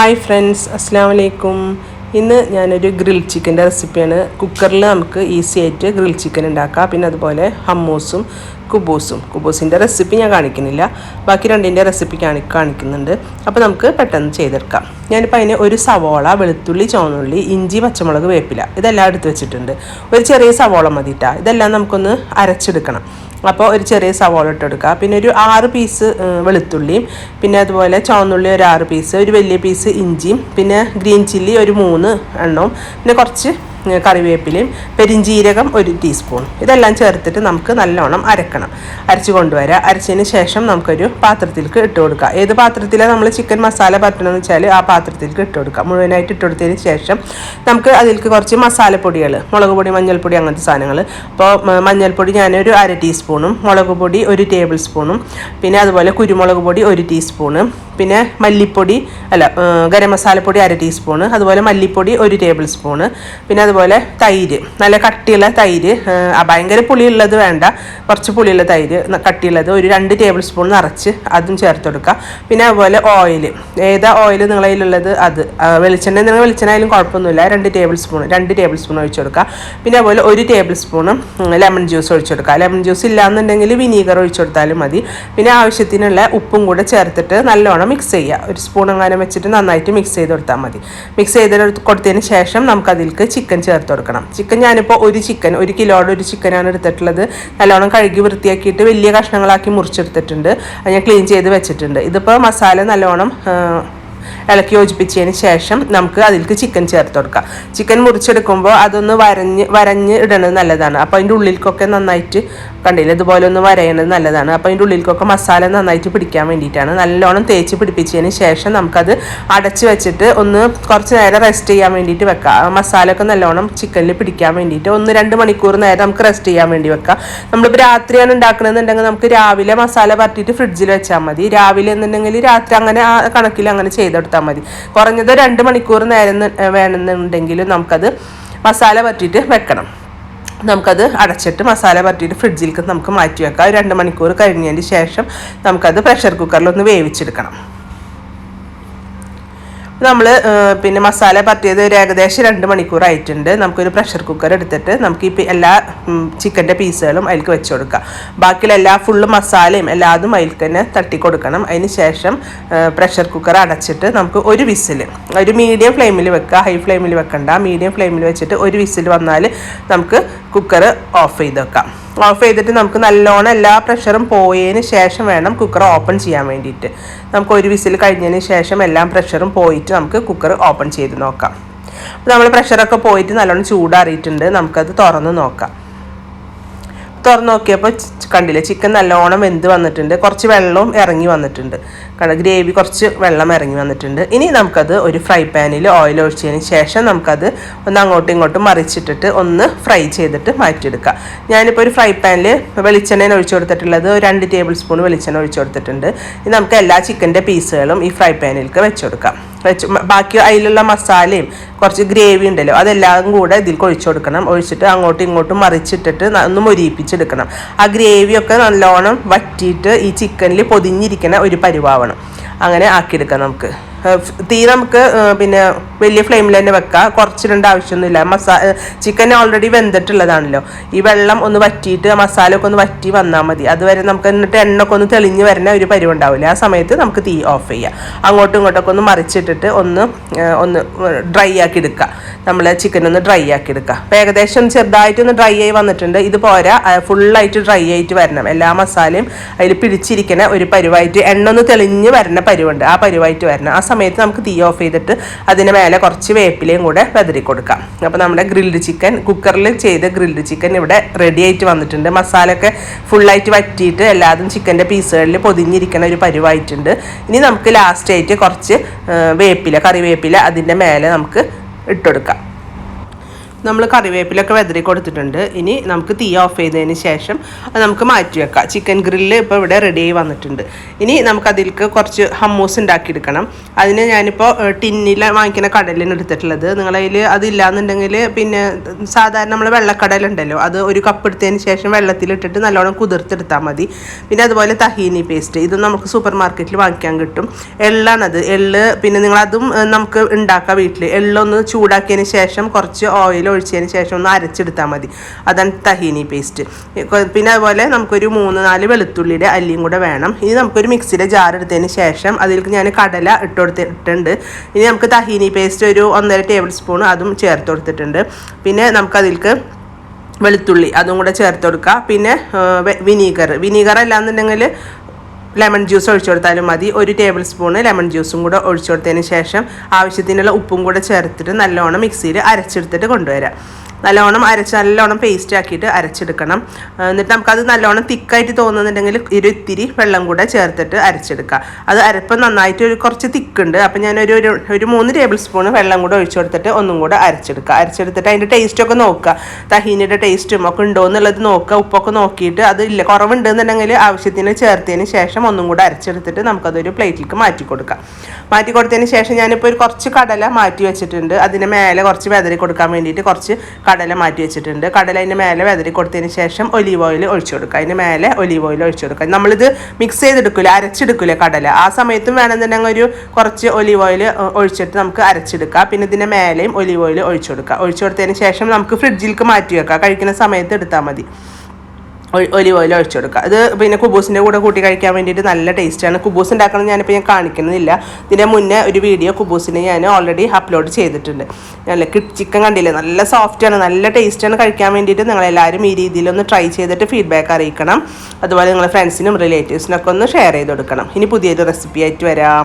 Hi friends അസ്സാം വലൈക്കും ഇന്ന് ഞാനൊരു ഗ്രിൽ ചിക്കന്റെ റെസിപ്പിയാണ് കുക്കറിൽ നമുക്ക് ഈസി ആയിട്ട് ഗ്രിൽ ചിക്കൻ ഉണ്ടാക്കാം. പിന്നെ അതുപോലെ ഹമ്മൂസും കുബൂസും കുബൂസിന്റെ റെസിപ്പി ഞാൻ കാണിക്കുന്നില്ല. ബാക്കി രണ്ടിന്റെ റെസിപ്പി കാണി കാണിക്കുന്നുണ്ട്. അപ്പോൾ നമുക്ക് പെട്ടെന്ന് ചെയ്തെടുക്കാം. ഞാനിപ്പോൾ അതിന് ഒരു സവോള വെളുത്തുള്ളി ചുവന്നുള്ളി ഇഞ്ചി പച്ചമുളക് വേപ്പില ഇതെല്ലാം എടുത്ത് വെച്ചിട്ടുണ്ട്. ഒരു ചെറിയ സവോള മതിട്ടാ. ഇതെല്ലാം നമുക്കൊന്ന് അരച്ചെടുക്കണം. അപ്പോൾ ഒരു ചെറിയ സവോള ഇട്ടെടുക്കുക. പിന്നെ ഒരു ആറ് പീസ് വെളുത്തുള്ളിയും പിന്നെ അതുപോലെ ചുവന്നുള്ളി ഒരു ആറ് പീസ് ഒരു വലിയ പീസ് ഇഞ്ചിയും പിന്നെ ഗ്രീൻ ചില്ലി ഒരു മൂന്ന് എണ്ണവും പിന്നെ കുറച്ച് കറിവേപ്പിലയും പെരിഞ്ജീരകം ഒരു ടീസ്പൂൺ. ഇതെല്ലാം ചേർത്തിട്ട് നമുക്ക് നല്ലോണം അരക്കണം. അരച്ച് കൊണ്ടുവരാം. അരച്ചതിന് ശേഷം നമുക്കൊരു പാത്രത്തിലേക്ക് ഇട്ട് കൊടുക്കുക ഏത് പാത്രത്തിലാണ് നമ്മൾ ചിക്കൻ മസാല പറ്റണമെന്ന് വെച്ചാൽ ആ പാത്രത്തിലേക്ക് ഇട്ട് കൊടുക്കുക മുഴുവനായിട്ട് ഇട്ട് കൊടുത്തതിന് ശേഷം നമുക്ക് അതിലേക്ക് കുറച്ച് മസാലപ്പൊടികൾ മുളക് പൊടി മഞ്ഞൾപ്പൊടി അങ്ങനത്തെ സാധനങ്ങൾ അപ്പോൾ മഞ്ഞൾപ്പൊടി ഞാനൊരു അര ടീസ്പൂണും മുളക് പൊടി ഒരു ടേബിൾ സ്പൂണും പിന്നെ അതുപോലെ കുരുമുളക് പൊടി ഒരു ടീസ്പൂണ് പിന്നെ മല്ലിപ്പൊടി അല്ല ഗരം മസാലപ്പൊടി അര ടീസ്പൂണ് അതുപോലെ മല്ലിപ്പൊടി ഒരു ടേബിൾ സ്പൂണ് പിന്നെ അതുപോലെ തൈര് നല്ല കട്ടിയുള്ള തൈര് ഭയങ്കര പുളിയുള്ളത് വേണ്ട. കുറച്ച് പുളിയുള്ള തൈര് കട്ടിയുള്ളത് ഒരു രണ്ട് ടേബിൾ സ്പൂൺ നിറച്ച് അതും ചേർത്ത് കൊടുക്കുക. പിന്നെ അതുപോലെ ഓയിൽ ഏതാ ഓയിൽ നിങ്ങളതിലുള്ളത് അത്. വെളിച്ചെണ്ണ നിങ്ങൾ വെളിച്ചെണ്ണ കുഴപ്പമൊന്നുമില്ല. രണ്ട് ടേബിൾ സ്പൂൺ രണ്ട് ടേബിൾ സ്പൂൺ ഒഴിച്ച് കൊടുക്കുക. പിന്നെ അതുപോലെ ഒരു ടേബിൾ സ്പൂണും ലെമൺ ജ്യൂസ് ഒഴിച്ച് കൊടുക്കുക. ലെമൺ ജ്യൂസ് ഇല്ലാന്നുണ്ടെങ്കിൽ വിനീഗർ ഒഴിച്ചു കൊടുത്താലും മതി. പിന്നെ ആവശ്യത്തിനുള്ള ഉപ്പും കൂടെ ചേർത്തിട്ട് നല്ലോണം മിക്സ് ചെയ്യുക. ഒരു സ്പൂൺ അങ്ങനെ വെച്ചിട്ട് നന്നായിട്ട് മിക്സ് ചെയ്ത് കൊടുത്താൽ മതി. മിക്സ് ചെയ്ത് കൊടുത്തതിന് ശേഷം നമുക്ക് അതിലേക്ക് ചേർത്ത് കൊടുക്കണം. ചിക്കൻ ഞാനിപ്പോൾ ഒരു ചിക്കൻ ഒരു കിലോയുടെ ഒരു ചിക്കനാണ് എടുത്തിട്ടുള്ളത്. നല്ലോണം കഴുകി വൃത്തിയാക്കിയിട്ട് വലിയ കഷ്ണങ്ങളാക്കി മുറിച്ചെടുത്തിട്ടുണ്ട്. അത് ഞാൻ ക്ലീൻ ചെയ്ത് വെച്ചിട്ടുണ്ട്. ഇതിപ്പോൾ മസാല നല്ലോണം ഇളക്കി യോജിപ്പിച്ചതിന് ശേഷം നമുക്ക് അതിലേക്ക് ചിക്കൻ ചേർത്ത് കൊടുക്കാം. ചിക്കൻ മുറിച്ചെടുക്കുമ്പോൾ അതൊന്ന് വരഞ്ഞ് വരഞ്ഞ് ഇടണത് നല്ലതാണ്. അപ്പോൾ അതിന്റെ ഉള്ളിലേക്കൊക്കെ നന്നായിട്ട് കണ്ടില്ല? ഇതുപോലെ ഒന്ന് വരയണത് നല്ലതാണ്. അപ്പോൾ അതിന്റെ ഉള്ളിലേക്കൊക്കെ മസാല നന്നായിട്ട് പിടിക്കാൻ വേണ്ടിയിട്ടാണ്. നല്ലോണം തേച്ച് പിടിപ്പിച്ചതിന് ശേഷം നമുക്കത് അടച്ച് വെച്ചിട്ട് ഒന്ന് കുറച്ച് നേരം റെസ്റ്റ് ചെയ്യാൻ വേണ്ടിയിട്ട് വെക്കാം. മസാലയൊക്കെ നല്ലോണം ചിക്കനിൽ പിടിക്കാൻ വേണ്ടിയിട്ട് ഒന്ന് രണ്ട് മണിക്കൂർ നേരം നമുക്ക് റെസ്റ്റ് ചെയ്യാൻ വേണ്ടി വെക്കാം. നമ്മളിപ്പോൾ രാത്രിയാണ് ഉണ്ടാക്കണമെന്നുണ്ടെങ്കിൽ നമുക്ക് രാവിലെ മസാല പറ്റിയിട്ട് ഫ്രിഡ്ജിൽ വെച്ചാൽ മതി. രാവിലെ എന്നുണ്ടെങ്കിൽ രാത്രി അങ്ങനെ ആ കണക്കിൽ അങ്ങനെ ചെയ്തെടുത്താൽ മതി. കുറഞ്ഞത് രണ്ട് മണിക്കൂർ നേരം വേണമെന്നുണ്ടെങ്കിൽ നമുക്കത് മസാല പറ്റിയിട്ട് വെക്കണം. നമുക്കത് അടച്ചിട്ട് മസാല പറ്റിയിട്ട് ഫ്രിഡ്ജിലേക്ക് നമുക്ക് മാറ്റി വെക്കാം രണ്ട് മണിക്കൂർ കഴിഞ്ഞതിന് ശേഷം നമുക്കത് പ്രഷർ കുക്കറിലൊന്ന് വേവിച്ചെടുക്കണം. നമ്മൾ പിന്നെ മസാല പറ്റിയത് ഒരു ഏകദേശം രണ്ട് മണിക്കൂർ ആയിട്ടുണ്ട് നമുക്കൊരു പ്രഷർ കുക്കർ എടുത്തിട്ട് നമുക്ക് ഈ എല്ലാ ചിക്കന്റെ പീസുകളും അതിലേക്ക് വെച്ച് കൊടുക്കാം. ബാക്കിയുള്ള എല്ലാ ഫുള്ള് മസാലയും എല്ലാതും അതിലേക്ക് തന്നെ തട്ടി കൊടുക്കണം. അതിന് ശേഷം പ്രഷർ കുക്കർ അടച്ചിട്ട് നമുക്ക് ഒരു വിസിൽ ഒരു മീഡിയം ഫ്ലെയിമിൽ വെക്കുക ഹൈ ഫ്ലെയിമിൽ വെക്കണ്ട. മീഡിയം ഫ്ലെയിമിൽ വെച്ചിട്ട് ഒരു വിസിൽ വന്നാൽ നമുക്ക് കുക്കർ ഓഫ് ചെയ്ത് വെക്കാം. ഓഫ് ചെയ്തിട്ട് നമുക്ക് നല്ലോണം എല്ലാ പ്രഷറും പോയതിന് ശേഷം വേണം കുക്കർ ഓപ്പൺ ചെയ്യാൻ വേണ്ടിയിട്ട്. നമുക്ക് ഒരു വിസിൽ കഴിഞ്ഞതിന് ശേഷം എല്ലാം പ്രഷറും പോയിട്ട് നമുക്ക് കുക്കർ ഓപ്പൺ ചെയ്ത് നോക്കാം. അപ്പോൾ നമ്മൾ പ്രഷറൊക്കെ പോയിട്ട് നല്ലോണം ചൂടാറിയിട്ടുണ്ട്. നമുക്കത് തുറന്ന് നോക്കാം. തുറന്ന് നോക്കിയപ്പോൾ കണ്ടില്ല ചിക്കൻ നല്ലോണം വെന്ത് വന്നിട്ടുണ്ട്. കുറച്ച് വെള്ളവും ഇറങ്ങി വന്നിട്ടുണ്ട്. കണ്ട ഗ്രേവി കുറച്ച് വെള്ളം ഇറങ്ങി വന്നിട്ടുണ്ട്. ഇനി നമുക്കത് ഒരു ഫ്രൈ പാനിൽ ഓയിൽ ഒഴിച്ചതിന് ശേഷം നമുക്കത് ഒന്ന് അങ്ങോട്ടും ഇങ്ങോട്ടും മറിച്ചിട്ടിട്ട് ഒന്ന് ഫ്രൈ ചെയ്തിട്ട് മാറ്റിയെടുക്കാം. ഞാനിപ്പോൾ ഒരു ഫ്രൈ പാനിൽ വെളിച്ചെണ്ണ ഒഴിച്ചു കൊടുത്തിട്ടുള്ളത് രണ്ട് ടേബിൾ സ്പൂൺ വെളിച്ചെണ്ണ ഒഴിച്ചു കൊടുത്തിട്ടുണ്ട്. ഇനി നമുക്ക് എല്ലാ ചിക്കന്റെ പീസുകളും ഈ ഫ്രൈ പാനിലേക്ക് വെച്ചു കൊടുക്കാം. വെച്ച് ബാക്കി അതിലുള്ള മസാലയും കുറച്ച് ഗ്രേവി ഉണ്ടല്ലോ അതെല്ലാം കൂടെ ഇതിൽ ഒഴിച്ചു കൊടുക്കണം. ഒഴിച്ചിട്ട് അങ്ങോട്ടും ഇങ്ങോട്ടും മറിച്ചിട്ടിട്ട് ഒന്ന് മൊരിയിപ്പിച്ചെടുക്കണം. ആ ഗ്രേവിയൊക്കെ നല്ലോണം വറ്റിയിട്ട് ഈ ചിക്കനിൽ പൊതിഞ്ഞിരിക്കുന്ന ഒരു പരിവാവണം. അങ്ങനെ ആക്കിയെടുക്കാം നമുക്ക്. തീ നമുക്ക് പിന്നെ വലിയ ഫ്ലെയിമിൽ തന്നെ വെക്കാം. കുറച്ചിടേണ്ട ആവശ്യമൊന്നുമില്ല. മസാ ചിക്കൻ ഓൾറെഡി വെന്തിട്ടുള്ളതാണല്ലോ. ഈ വെള്ളം ഒന്ന് വറ്റിയിട്ട് മസാല ഒക്കെ ഒന്ന് വറ്റി വന്നാൽ മതി. അതുവരെ നമുക്ക് എന്നിട്ട് എണ്ണ ഒക്കെ ഒന്ന് തെളിഞ്ഞ് വരുന്ന ഒരു പരിവ് ഉണ്ടാവില്ല? ആ സമയത്ത് നമുക്ക് തീ ഓഫ് ചെയ്യാം. അങ്ങോട്ടും ഇങ്ങോട്ടൊക്കെ ഒന്ന് മറിച്ചിട്ടിട്ട് ഒന്ന് ഒന്ന് ഡ്രൈ ആക്കി എടുക്കുക. നമ്മൾ ചിക്കൻ ഒന്ന് ഡ്രൈ ആക്കി എടുക്കുക. അപ്പോൾ ഏകദേശം ചെറുതായിട്ട് ഒന്ന് ഡ്രൈ ആയി വന്നിട്ടുണ്ട്. ഇത് പോരാ ഫുള്ളായിട്ട് ഡ്രൈ ആയിട്ട് വരണം. എല്ലാ മസാലയും അതിൽ പിടിച്ചിരിക്കുന്ന ഒരു പരുവായിട്ട് എണ്ണ ഒന്ന് തെളിഞ്ഞ് വരുന്ന പരുവുണ്ട്. ആ പരുവായിട്ട് വരണം. ആ സമയത്ത് നമുക്ക് തീ ഓഫ് ചെയ്തിട്ട് അതിന് മേലെ കുറച്ച് വേപ്പിലയും കൂടെ വെതറി കൊടുക്കാം. അപ്പോൾ നമ്മുടെ ഗ്രിൽഡ് ചിക്കൻ കുക്കറിൽ ചെയ്ത ഗ്രിൽഡ് ചിക്കൻ ഇവിടെ റെഡി ആയിട്ട് വന്നിട്ടുണ്ട്. മസാലയൊക്കെ ഫുള്ളായിട്ട് വറ്റിയിട്ട് എല്ലാതും ചിക്കന്റെ പീസുകളിൽ പൊതിഞ്ഞിരിക്കുന്ന ഒരു പരുവായിട്ടുണ്ട്. ഇനി നമുക്ക് ലാസ്റ്റ് ആയിട്ട് കുറച്ച് വേപ്പില കറിവേപ്പില അതിന്റെ മേലെ നമുക്ക് ഇട്ടുകൊടുക്കാം നമ്മൾ കറിവേപ്പിലൊക്കെ വെതറി കൊടുത്തിട്ടുണ്ട്. ഇനി നമുക്ക് തീ ഓഫ് ചെയ്തതിന് ശേഷം അത് നമുക്ക് മാറ്റി വെക്കാം. ചിക്കൻ ഗ്രില്ല് ഇപ്പോൾ ഇവിടെ റെഡി ആയി വന്നിട്ടുണ്ട്. ഇനി നമുക്ക് അതിലേക്ക് കുറച്ച് ഹമ്മൂസ് ഉണ്ടാക്കിയെടുക്കണം. അതിന് ഞാനിപ്പോൾ ടിന്നിൽ വാങ്ങിക്കുന്ന കടലിന് എടുത്തിട്ടുള്ളത്. നിങ്ങളതിൽ അതില്ലാന്നുണ്ടെങ്കിൽ പിന്നെ സാധാരണ നമ്മൾ വെള്ളക്കടലുണ്ടല്ലോ അത് ഒരു കപ്പ് എടുത്തതിന് ശേഷം വെള്ളത്തിലിട്ടിട്ട് നല്ലോണം കുതിർത്തെടുത്താൽ മതി. പിന്നെ അതുപോലെ തഹീനി പേസ്റ്റ് ഇത് നമുക്ക് സൂപ്പർ മാർക്കറ്റിൽ വാങ്ങിക്കാൻ കിട്ടും. എള്ളാണത്. എള്ള് പിന്നെ നിങ്ങളതും നമുക്ക് ഉണ്ടാക്കാം വീട്ടിൽ എള്ളൊന്ന് ചൂടാക്കിയതിന് ശേഷം കുറച്ച് ഓയിൽ ഒഴിച്ചതിന് ശേഷം ഒന്ന് അരച്ചെടുത്താൽ മതി. അതാണ് തഹീനി പേസ്റ്റ് പിന്നെ അതുപോലെ നമുക്കൊരു മൂന്ന് നാല് വെളുത്തുള്ളിയുടെ അല്ലിയും കൂടെ വേണം. ഇനി നമുക്കൊരു മിക്സിയുടെ ജാർ എടുത്തതിന് ശേഷം അതിലേക്ക് ഞാൻ കടല ഇട്ട് കൊടുത്തിട്ടുണ്ട്. ഇനി നമുക്ക് തഹീനി പേസ്റ്റ് ഒരു ഒന്നര ടേബിൾ സ്പൂൺ അതും ചേർത്ത് കൊടുത്തിട്ടുണ്ട്. പിന്നെ നമുക്കതിലേക്ക് വെളുത്തുള്ളി അതും കൂടെ ചേർത്ത് കൊടുക്കുക പിന്നെ വിനീഗർ. വിനീഗർ അല്ലാന്നുണ്ടെങ്കിൽ ലെമൺ ജ്യൂസ് ഒഴിച്ചു കൊടുത്താലും മതി. ഒരു ടേബിൾ സ്പൂണ് ലെമൺ ജ്യൂസും കൂടെ ഒഴിച്ചു കൊടുത്തതിന് ശേഷം ആവശ്യത്തിനുള്ള ഉപ്പും കൂടെ ചേർത്തിട്ട് നല്ലോണം മിക്സിയിൽ അരച്ചെടുത്തിട്ട് കൊണ്ടുവരാം. നല്ലോണം അരച്ച് നല്ലോണം പേസ്റ്റ് ആക്കിയിട്ട് അരച്ചെടുക്കണം. എന്നിട്ട് നമുക്കത് നല്ലോണം തിക്കായിട്ട് തോന്നുന്നുണ്ടെങ്കിൽ ഒരു ഇത്തിരി വെള്ളം കൂടെ ചേർത്തിട്ട് അരച്ചെടുക്കുക. അത് അരപ്പം നന്നായിട്ട് ഒരു കുറച്ച് തിക്കുണ്ട് അപ്പം ഞാനൊരു ഒരു ഒരു മൂന്ന് ടേബിൾ സ്പൂൺ വെള്ളം കൂടെ ഒഴിച്ചു കൊടുത്തിട്ട് ഒന്നും കൂടെ അരച്ചെടുക്കുക. അരച്ചെടുത്തിട്ട് അതിന്റെ ടേസ്റ്റൊക്കെ നോക്കുക. തഹീനിയുടെ ടേസ്റ്റും ഒക്കെ ഉണ്ടോ എന്നുള്ളത് നോക്കുക. ഉപ്പൊക്കെ നോക്കിയിട്ട് അത് ഇല്ല കുറവുണ്ടെന്നുണ്ടെങ്കിൽ ആവശ്യത്തിന് ചേർത്തതിന് ശേഷം ഒന്നും കൂടെ അരച്ചെടുത്തിട്ട് നമുക്കതൊരു പ്ലേറ്റിലേക്ക് മാറ്റി കൊടുക്കാം മാറ്റി കൊടുത്തതിന് ശേഷം ഞാനിപ്പോൾ ഒരു കുറച്ച് കടല മാറ്റി വെച്ചിട്ടുണ്ട്. അതിന് മേലെ കുറച്ച് വെതറി കൊടുക്കാൻ വേണ്ടിയിട്ട് കുറച്ച് കടല മാറ്റി വെച്ചിട്ടുണ്ട്. കടല അതിന്റെ മേലെ വെതറി കൊടുത്തതിന് ശേഷം ഒലീവ് ഓയിൽ ഒഴിച്ചു കൊടുക്കുക. അതിന് മേലെ ഒലീവ് ഓയിൽ ഒഴിച്ചു കൊടുക്കുക. നമ്മളിത് മിക്സ് ചെയ്തെടുക്കില്ല അരച്ചെടുക്കില്ല കടല? ആ സമയത്തും വേണമെന്നുണ്ടെങ്കിൽ ഒരു കുറച്ച് ഒലീവ് ഓയിൽ ഒഴിച്ചിട്ട് നമുക്ക് അരച്ചെടുക്കാം. പിന്നെ ഇതിന്റെ മേലെയും ഒലീവ് ഓയിൽ ഒഴിച്ചു കൊടുക്കുക. ഒഴിച്ചു കൊടുത്തതിന് ശേഷം നമുക്ക് ഫ്രിഡ്ജിലേക്ക് മാറ്റി വെക്കാം. കഴിക്കുന്ന സമയത്ത് എടുത്താൽ മതി. ഒലിവ് ഓയിൽ ഒഴിച്ചു കൊടുക്കുക. അത് പിന്നെ കുബൂസിന്റെ കൂടെ കൂട്ടി കഴിക്കാൻ വേണ്ടിയിട്ട് നല്ല ടേസ്റ്റാണ് കുബൂസ് ഉണ്ടാക്കണം ഞാനിപ്പോൾ ഞാൻ കാണിക്കുന്നില്ല. ഇതിന്റെ മുന്നേ ഒരു വീഡിയോ കുബൂസിന് ഞാൻ ഓൾറെഡി അപ്ലോഡ് ചെയ്തിട്ടുണ്ട്. നല്ല ചിക്കൻ കണ്ടില്ലേ? നല്ല സോഫ്റ്റാണ് നല്ല ടേസ്റ്റാണ് കഴിക്കാൻ വേണ്ടിയിട്ട് നിങ്ങളെല്ലാവരും ഈ രീതിയിലൊന്ന് ട്രൈ ചെയ്തിട്ട് ഫീഡ്ബാക്ക് അറിയിക്കണം. അതുപോലെ നിങ്ങളുടെ ഫ്രണ്ട്സിനും റിലേറ്റീവ്സിനൊക്കെ ഒന്ന് ഷെയർ ചെയ്ത് കൊടുക്കണം. ഇനി പുതിയൊരു റെസിപ്പി ആയിട്ട് വരാം.